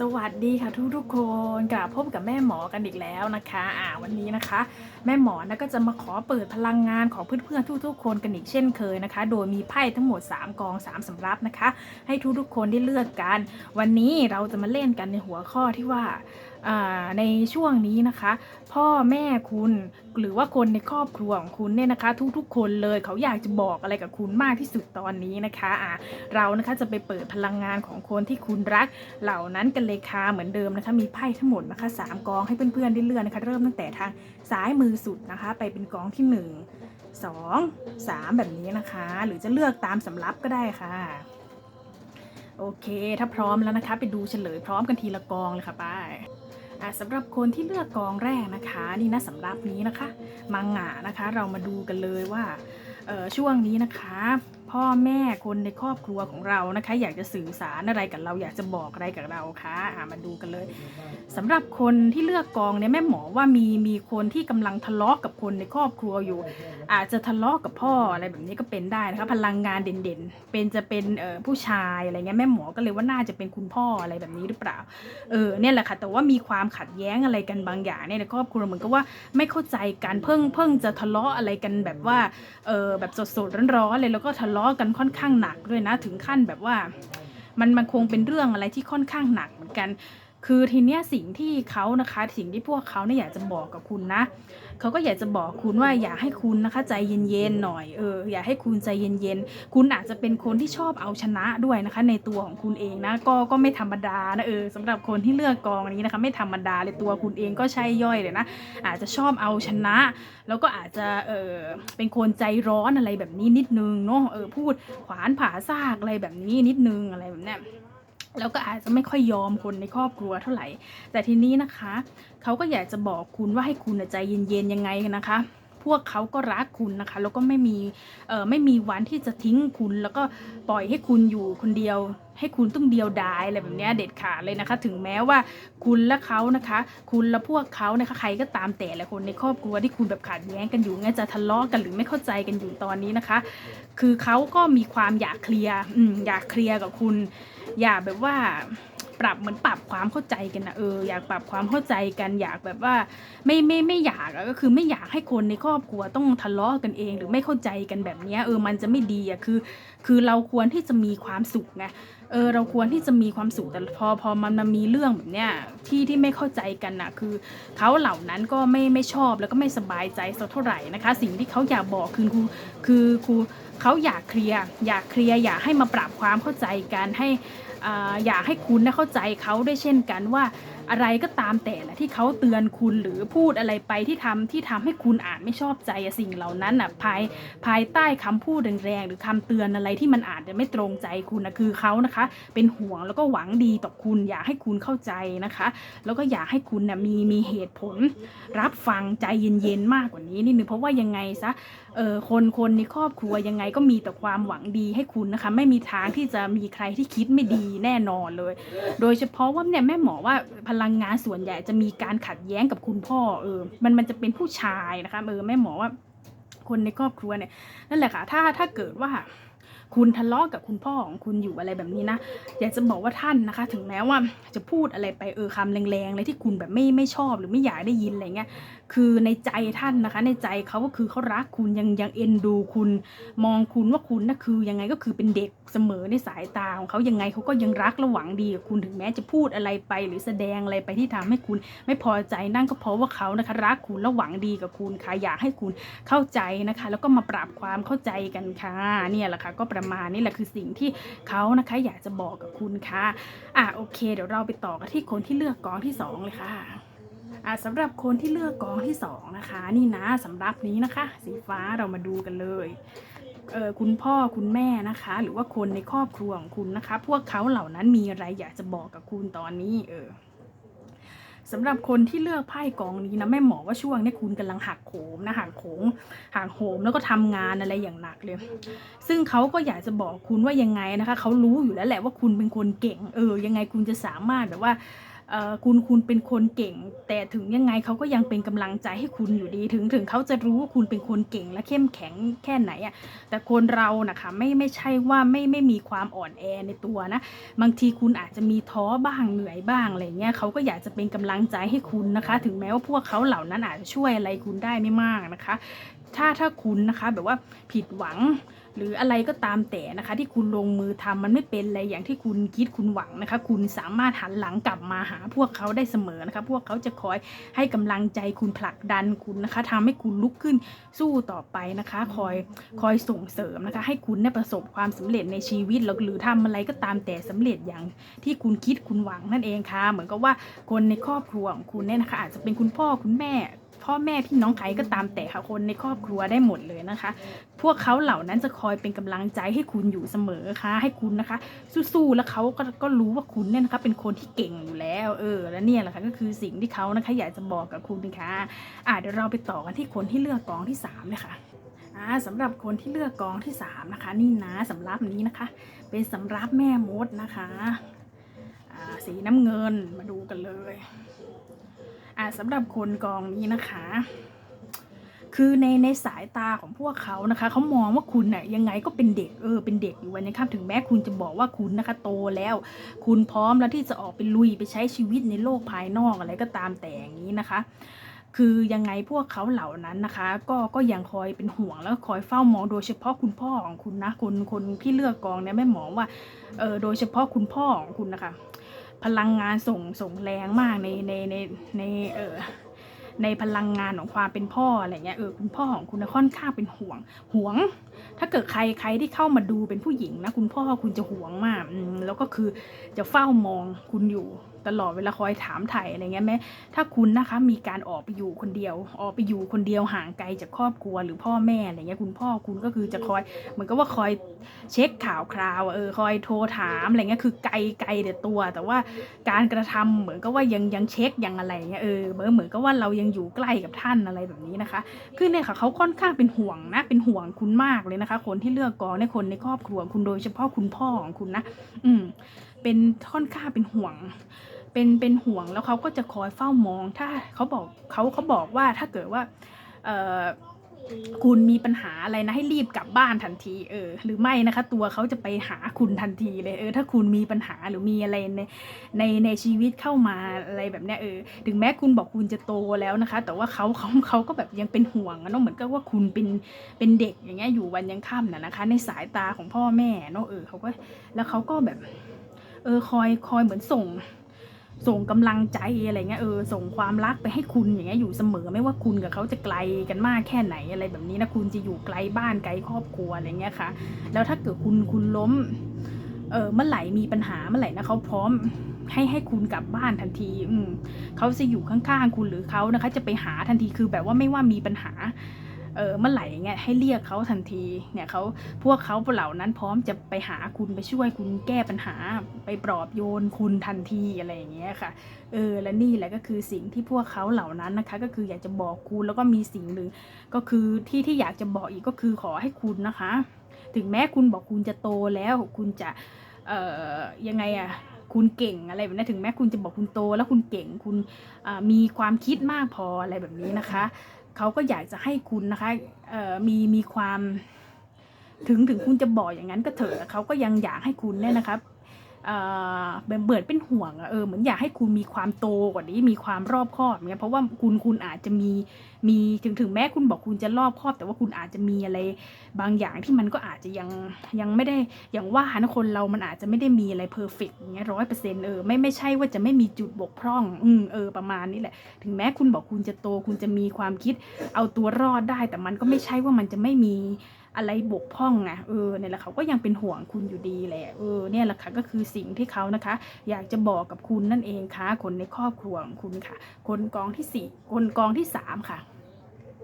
สวัสดีค่ะทุกทุกๆคนกลับพบกับแม่หมอกันอีกแล้วนะคะอ่าวันนี้นะคะ แม่หมอนะก็จะมาขอเปิดพลังงานของเพื่อนๆทุกๆ คนกันอีกเช่นเคยนะคะ โดยมีไพ่ทั้งหมด 3 กอง 3 สำรับนะคะ ให้ทุกๆคนได้เลือกกัน วันนี้เราจะมาเล่นกันในหัวข้อที่ว่าในช่วงนี้นะคะ พ่อแม่คุณหรือว่าคนในครอบครัวของคุณเนี่ยนะคะ ทุกๆ คนเลยเขาอยากจะบอกอะไรกับคุณมากที่สุดตอนนี้นะคะอ่าเรานะคะจะไปเปิดพลังงานของคนที่คุณรัก เหล่านั้นกันเลยค่ะเหมือนเดิมนะคะ มีไพ่ทั้งหมดนะคะสามกองให้เพื่อนๆได้เลือกนะคะ เริ่มตั้งแต่ทางซ้ายมือสุดนะคะ ไปเป็นกองที่หนึ่งสองสามแบบนี้นะคะ หรือจะเลือกตามสำรับก็ได้ค่ะโอเค ถ้าพร้อมแล้วนะคะ ไปดูเฉลยพร้อมกันทีละกองเลยค่ะป้าย สำหรับคนที่เลือกกองแรกนะคะ นี่นะสำรับนี้นะคะ มังงะนะคะ เรามาดูกันเลยว่าช่วงนี้นะคะ พ่อแม่คนในครอบครัวของเรานะคะ อยากจะสื่อสารอะไรกับเราอยากจะบอกอะไรกับเราคะอะมาดูกันเลยสำหรับคนที่เลือกกองเนี่ยแม่หมอว่ามีมีคนที่กำลังทะเลาะกับคนในครอบครัวอยู่ อาจจะทะเลาะกับพ่ออะไรแบบนี้ก็เป็นได้นะคะพลังงานเด่นๆ เป็นจะเป็นเอ่อผู้ชายอะไรเงี้ยแม่หมอก็เลยว่าน่าจะเป็นคุณพ่ออะไรแบบนี้หรือเปล่าเออเนี่ยแหละค่ะแต่ว่ามีความขัดแย้งอะไรกันบางอย่างเนี่ยในครอบครัวเหมือนกับว่าไม่เข้าใจกันเพิ่งเพิ่งจะทะเลาะอะไรกันแบบว่าเออแบบสดๆร้อนๆเลยแล้วก็ทะเลาะกันค่อนข้างหนักด้วยนะ ถึงขั้นแบบว่า มันมันคงเป็นเรื่องอะไรที่ค่อนข้างหนักเหมือนกัน คือทีเนี้ยสิ่งที่เขานะคะสิ่งที่พวกเขาเนี่ยอยากจะบอกกับคุณนะเขาก็อยากจะบอกคุณว่าอยากให้คุณนะคะ ใจเย็นๆหน่อยเอออยากให้คุณใจเย็นๆคุณอาจจะเป็นคนที่ชอบเอาชนะด้วยนะคะ ในตัวของคุณเองนะก็ก็ไม่ธรรมดานะเออสำหรับคนที่เลือกกองนี้นะคะ ไม่ธรรมดาเลยตัวคุณเองก็ใช่ย่อยเลยนะอาจจะชอบเอาชนะ แล้วก็อาจจะเออเป็นคนใจร้อนอะไรแบบนี้นิดนึงเนาะเออพูดขวานผ่าซากอะไรแบบนี้นิดนึงอะไรแบบเนี้ย แล้วก็อาจจะไม่ค่อยยอมคนในครอบครัวเท่าไหร่ แต่ทีนี้นะคะเขาก็อยากจะบอกคุณว่าให้คุณใจเย็นๆยังไงนะคะ พวกเขาก็รักคุณนะคะแล้วก็ไม่มีเอ่อไม่มีวันที่จะทิ้งคุณ แล้วก็ปล่อยให้คุณอยู่คนเดียว ให้คุณต้องเดียวดายอะไรแบบเนี้ยเด็ดขาดเลยนะคะ ถึงแม้ว่าคุณและเขานะคะ คุณและพวกเขานะคะใครก็ตามแต่ละคนในครอบครัวที่คุณแบบขัดแย้งกันอยู่งั้นจะทะเลาะกันหรือไม่เข้าใจกันอยู่ตอนนี้นะคะ คือเขาก็มีความอยากเคลียร์อยากเคลียร์กับคุณ อยากแบบว่าปรับเหมือนปรับความเข้าใจกันนะเอออยากปรับความเข้าใจกันอยากแบบว่าไม่ไม่ไม่อยากอะก็คือไม่อยากให้คนในครอบครัวต้องทะเลาะกันเอง หรือไม่เข้าใจกันแบบนี้เออมันจะไม่ดีอะคือ คือเราควรที่จะมีความสุขไง เออเราควรที่จะมีความสุขแต่พอพอมันมามีเรื่องแบบเนี้ยที่ที่ไม่เข้าใจกันนะคือเขาเหล่านั้นก็ไม่ไม่ชอบแล้วก็ไม่สบายใจสักเท่าไหร่นะคะ สิ่งที่เขาอยากบอกคือครูคือครูเขาอยากเคลียร์อยากเคลียร์อยากให้มาปรับความเข้าใจกันให้อ่าอยากให้คุณได้เข้าใจเขาด้วยเช่นกันว่า อะไรก็ตามแต่แหละที่เขาเตือนคุณหรือพูดอะไรไปที่ทำที่ทำให้คุณอ่านไม่ชอบใจสิ่งเหล่านั้นอะภายภายใต้คำพูดแรงๆหรือคำเตือนอะไรที่มันอาจจะไม่ตรงใจคุณนะคือเขานะคะ เป็นห่วงแล้วก็หวังดีต่อคุณอยากให้คุณเข้าใจนะคะ แล้วก็อยากให้คุณนะมีมีเหตุผล รับฟังใจเย็นๆมากกว่านี้นิดนึงเพราะว่ายังไงซะเออคนคนในครอบครัวยังไงก็มีแต่ความหวังดีให้คุณนะคะ ไม่มีทางที่จะมีใครที่คิดไม่ดีแน่นอนเลย โดยเฉพาะว่าเนี่ยแม่หมอว่า พลังงานส่วนใหญ่จะมีการขัดแย้งกับคุณพ่อเออมันมันจะเป็นผู้ชายนะคะเออแม่หมอว่าคนในครอบครัวเนี่ยนั่นแหละค่ะถ้าถ้าเกิดว่า คุณทะเลาะกับคุณพ่อของคุณอยู่อะไรแบบนี้นะ อยากจะบอกว่าท่านนะคะ ถึงแม้ว่าจะพูดอะไรไปเออคำแรงๆเลยที่คุณแบบไม่ไม่ชอบหรือไม่อยากได้ยินอะไรเงี้ย คือในใจท่านนะคะ ในใจเขาก็คือเขารักคุณยังยังเอ็นดูคุณ มองคุณว่าคุณนะคือยังไงก็คือเป็นเด็กเสมอในสายตาของเขายังไงเขาก็ยังรักและหวังดีกับคุณถึงแม้จะพูดอะไรไป หรือแสดงอะไรไปที่ทำให้คุณ ไม่พอใจนั่นก็เพราะว่าเขานะคะรักคุณและหวังดีกับคุณค่ะอยากให้คุณเข้าใจนะคะ แล้วก็มาปรับความเข้าใจกันค่ะเนี่ยแหละค่ะก็ประมาณนี้แหละคือสิ่งที่เขานะคะอยากจะบอกกับคุณค่ะอะโอเค เดี๋ยวเราไปต่อกันที่คนที่เลือกกองที่สองเลยค่ะอะสำหรับคนที่เลือกกองที่สองนะคะ นี่นะสำหรับนี้นะคะ สีฟ้าเรามาดูกันเลยเออคุณพ่อคุณแม่นะคะ หรือว่าคนในครอบครัวของคุณนะคะ พวกเขาเหล่านั้นมีอะไรอยากจะบอกกับคุณตอนนี้เออ สำหรับคนที่เลือกไพ่กองนี้นะแม่หมอว่าช่วงนี้คุณกำลังหักโหมนะหักโหมหักโหมแล้วก็ทำงานอะไรอย่างหนักเลย ซึ่งเขาก็อยากจะบอกคุณว่ายังไงนะคะเขารู้อยู่แล้วแหละว่าคุณเป็นคนเก่ง เออยังไงคุณจะสามารถแบบว่า คุณคุณเป็นคนเก่ง แต่ถึงยังไงเขาก็ยังเป็นกำลังใจให้คุณอยู่ดีถึงถึงเขาจะรู้ว่าคุณเป็นคนเก่งและเข้มแข็งแค่ไหนอะแต่คนเรานะคะไม่ไม่ใช่ว่าไม่ไม่มีความอ่อนแอในตัวนะ บางทีคุณอาจจะมีท้อบ้างเหนื่อยบ้างอะไรเงี้ยเขาก็อยากจะเป็นกำลังใจให้คุณนะคะ ถึงแม้ว่าพวกเขาเหล่านั้นอาจจะช่วยอะไรคุณได้ไม่มากนะคะ ถ้าถ้าคุณนะคะแบบว่าผิดหวัง หรืออะไรก็ตามแต่นะคะ ที่คุณลงมือทำมันไม่เป็นอะไรอย่างที่คุณคิดคุณหวังนะคะ คุณสามารถหันหลังกลับมาหาพวกเขาได้เสมอนะคะ พวกเขาจะคอยให้กำลังใจคุณผลักดันคุณนะคะทำให้คุณลุกขึ้นสู้ต่อไปนะคะ คอยคอยส่งเสริมนะคะ ให้คุณได้ประสบความสำเร็จในชีวิตหรือหรือทำอะไรก็ตามแต่สำเร็จอย่างที่คุณคิดคุณหวังนั่นเองค่ะ เหมือนกับว่าคนในครอบครัวของคุณเนี่ยนะคะ อาจจะเป็นคุณพ่อคุณแม่ พ่อแม่พี่น้องใครก็ตามแต่ค่ะคนในครอบครัวได้หมดเลยนะคะ พวกเขาเหล่านั้นจะคอยเป็นกำลังใจให้คุณอยู่เสมอค่ะ ให้คุณนะคะ สู้ๆแล้วเขาก็ก็รู้ว่าคุณเนี่ยนะคะเป็นคนที่เก่งอยู่แล้ว เออ และเนี่ยแหละค่ะก็คือสิ่งที่เขานะคะ อยากจะบอกกับคุณนะคะอะเดี๋ยวเราไปต่อกันที่คนที่เลือกกองที่สามเลยค่ะอ่าสำหรับคนที่เลือกกองที่สามนะคะ นี่นะสำรับนี้นะคะ เป็นสำรับแม่มดนะคะอ่าสีน้ำเงินมาดูกันเลย อ่าสำหรับคนกองนี้นะคะ คือในในสายตาของพวกเขานะคะเขามองว่าคุณน่ะยังไงก็เป็นเด็กเออเป็นเด็กอยู่วันนี้ครับถึงแม้คุณจะบอกว่าคุณนะคะโตแล้ว คุณพร้อมแล้วที่จะออกไปลุยไปใช้ชีวิตในโลกภายนอกอะไรก็ตามแต่อย่างนี้นะคะคือยังไงพวกเขาเหล่านั้นนะคะ ก็ก็ยังคอยเป็นห่วงแล้วคอยเฝ้ามองโดยเฉพาะคุณพ่อของคุณนะคนคนที่เลือกกองเนี่ยแม่หมอว่าเออโดยเฉพาะคุณพ่อของคุณนะคะ พลังงานส่งส่งแรงมากในในในในเออในพลังงานของความเป็นพ่ออะไรเงี้ยเออคุณพ่อของคุณค่อนข้างเป็นห่วงห่วง ถ้าเกิดใครใครที่เข้ามาดูเป็นผู้หญิงนะคุณพ่อคุณจะห่วงมากแล้วก็คือจะเฝ้ามองคุณอยู่ ตลอดเวลาคอยถามไถ่อะไรเงี้ยแม้ถ้าคุณนะคะมีการออกไปอยู่คนเดียว ออกไปอยู่คนเดียวห่างไกลจากครอบครัวหรือพ่อแม่อะไรเงี้ยคุณพ่อคุณก็คือจะคอยเหมือนกับว่าคอยเช็คข่าวคราวเออคอยโทรถามอะไรเงี้ยคือไกลไกลแต่ตัว แต่ว่าการกระทำเหมือนกับว่ายังยังเช็คยังอะไรเงี้ยเออเหมือนเหมือนกับว่าเรายังอยู่ใกล้กับท่านอะไรแบบนี้นะคะคือเนี่ยค่ะเขาค่อนข้างเป็นห่วงนะเป็นห่วงคุณมากเลยนะคะ คนที่เลือกกองในคนในครอบครัวคุณโดยเฉพาะคุณพ่อของคุณนะ อืมเป็นค่อนข้างเป็นห่วง เป็นเป็นห่วงแล้วเขาก็จะคอยเฝ้ามอง ถ้าเขาบอกเขาเขาบอกว่าถ้าเกิดว่าเออคุณมีปัญหาอะไรนะให้รีบกลับบ้านทันทีเออหรือไม่นะคะ ตัวเขาจะไปหาคุณทันทีเลยเออถ้าคุณมีปัญหาหรือมีอะไรในในในชีวิตเข้ามาอะไรแบบเนี้ยเออถึงแม้คุณบอกคุณจะโตแล้วนะคะ แต่ว่าเขาเขาเขาก็แบบยังเป็นห่วงเนาะเหมือนกับว่าคุณเป็นเป็นเด็กอย่างเงี้ยอยู่วันยังค่ำน่ะนะคะ ในสายตาของพ่อแม่เนาะเออเขาก็แล้วเขาก็แบบ เออคอยคอยเหมือนส่ง ส่งกำลังใจอะไรเงี้ยเออส่งความรักไปให้คุณอย่างเงี้ยอยู่เสมอไม่ว่าคุณกับเขาจะไกลกันมากแค่ไหนอะไรแบบนี้นะคุณจะอยู่ไกลบ้านไกลครอบครัวอะไรเงี้ยค่ะ แล้วถ้าเกิดคุณคุณล้มเออเมื่อไหร่มีปัญหาเมื่อไหร่นะเขาพร้อมให้ให้คุณกลับบ้านทันที อืมเขาจะอยู่ข้างๆคุณหรือเขานะคะ จะไปหาทันทีคือแบบว่าไม่ว่ามีปัญหา เออเมื่อไหร่เงี้ยให้เรียกเขาทันทีเนี่ยเขาพวกเขาเหล่านั้นพร้อมจะไปหาคุณไปช่วยคุณแก้ปัญหา ไปปลอบโยนคุณทันทีอะไรอย่างเงี้ยค่ะเออและนี่แหละก็คือสิ่งที่พวกเขาเหล่านั้นนะคะ ก็คืออยากจะบอกคุณแล้วก็มีสิ่งหนึ่งก็คือที่ที่อยากจะบอกอีกก็คือขอให้คุณนะคะ ถึงแม้คุณบอกคุณจะโตแล้วคุณจะเอ่อยังไงอะคุณเก่งอะไรแบบนี้ถึงแม้คุณจะบอกคุณโต แล้วคุณเก่งคุณมีความคิดมากพออะไรแบบนี้นะคะ เขาก็อยากจะให้คุณนะคะมีมีความ ถึงถึงคุณจะบอกอย่างนั้นก็เถอะเขาก็ยังอยากให้คุณเนี่ยนะครับ เอ่อเบิดเป็นห่วงเออเหมือนอยากให้คุณมีความโตกว่านี้มีความรอบคอบเนี่ยเพราะว่าคุณคุณอาจจะมีมีถึงถึงแม้คุณบอกคุณจะรอบคอบ แต่ว่าคุณอาจจะมีอะไร บางอย่างที่มันก็อาจจะยังยังไม่ได้อย่างว่านะคนเรามันอาจจะไม่ได้มีอะไรเพอร์เฟกต์เงี้ยร้อยเปอร์เซ็นต์เออไม่ไม่ใช่ว่าจะไม่มีจุดบกพร่อง อืมเออประมาณนี้แหละ ถึงแม้คุณบอกคุณจะโตคุณจะมีความคิดเอาตัวรอดได้ แต่มันก็ไม่ใช่ว่ามันจะไม่มี อะไรบกพร่องนะเออเนี่ยแหละเขาก็ยังเป็นห่วงคุณอยู่ดีแหละเออเนี่ยแหละค่ะก็คือสิ่งที่เขานะคะ อยากจะบอกกับคุณนั่นเองค่ะคนในครอบครัวของคุณค่ะ คนกองที่สี่คนกองที่สามค่ะ